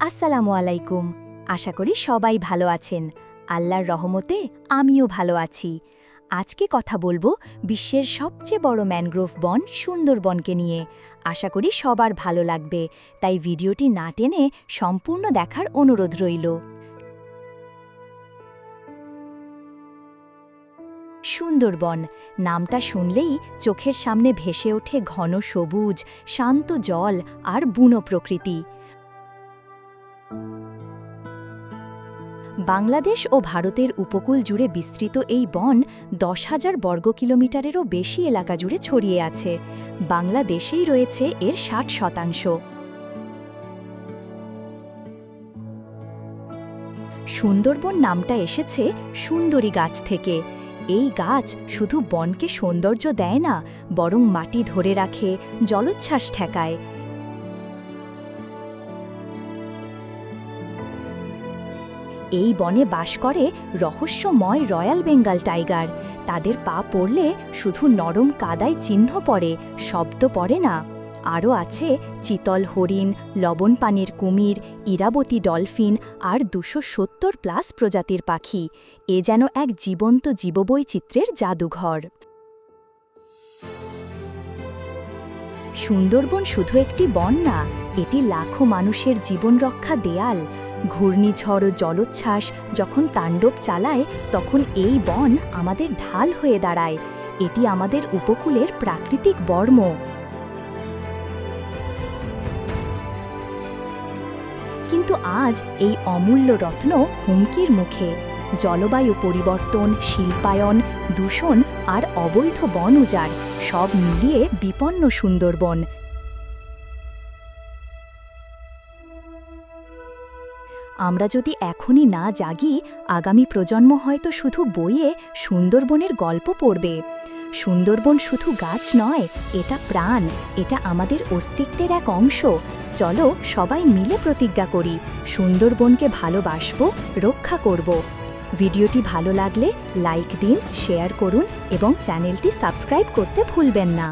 আসসালামু আলাইকুম। আশা করি সবাই ভালো আছেন। আল্লাহর রহমতে আমিও ভালো আছি। আজকে কথা বলব বিশ্বের সবচেয়ে বড় ম্যানগ্রোভ বন সুন্দরবনকে নিয়ে। আশা করি সবার ভালো লাগবে, তাই ভিডিওটি না টেনে সম্পূর্ণ দেখার অনুরোধ রইল। সুন্দরবন, নামটা শুনলেই চোখের সামনে ভেসে ওঠে ঘন সবুজ, শান্ত জল আর বুনো প্রকৃতি। বাংলাদেশ ও ভারতের উপকূল জুড়ে বিস্তৃত এই বন দশ হাজার বর্গ কিলোমিটারেরও বেশি এলাকা জুড়ে ছড়িয়ে আছে। বাংলাদেশেই রয়েছে এর ষাট শতাংশ। সুন্দরবন নামটা এসেছে সুন্দরী গাছ থেকে। এই গাছ শুধু বনকে সৌন্দর্য দেয় না, বরং মাটি ধরে রাখে, জলোচ্ছ্বাস ঠেকায়। এই বনে বাস করে রহস্যময় রয়্যাল বেঙ্গল টাইগার। তাদের পা পড়লে শুধু নরম কাদায় চিহ্ন পড়ে, শব্দ পড়ে না। আরও আছে চিতল হরিণ, লবণ পানির কুমির, ইরাবতী ডলফিন আর দুশো সত্তর প্লাস প্রজাতির পাখি। এ যেন এক জীবন্ত জীববৈচিত্র্যের জাদুঘর। সুন্দরবন শুধু একটি বন না, এটি লাখো মানুষের জীবন রক্ষা দেয়াল। ঘূর্ণিঝড় ও জলোচ্ছ্বাস যখন তাণ্ডব চালায়, তখন এই বন আমাদের ঢাল হয়ে দাঁড়ায়। এটি আমাদের উপকূলের প্রাকৃতিক বর্ম। কিন্তু আজ এই অমূল্য রত্ন হুমকির মুখে। জলবায়ু পরিবর্তন, শিল্পায়ন, দূষণ আর অবৈধ বন উজাড় সব মিলিয়ে বিপন্ন সুন্দরবন। আমরা যদি এখনই না জাগি, আগামী প্রজন্ম হয়তো শুধু বইয়ে সুন্দরবনের গল্প পড়বে। সুন্দরবন শুধু গাছ নয়, এটা প্রাণ, এটা আমাদের অস্তিত্বের এক অংশ। চলো সবাই মিলে প্রতিজ্ঞা করি, সুন্দরবনকে ভালোবাসব, রক্ষা করব। ভিডিওটি ভালো লাগলে লাইক দিন, শেয়ার করুন এবং চ্যানেলটি সাবস্ক্রাইব করতে ভুলবেন না।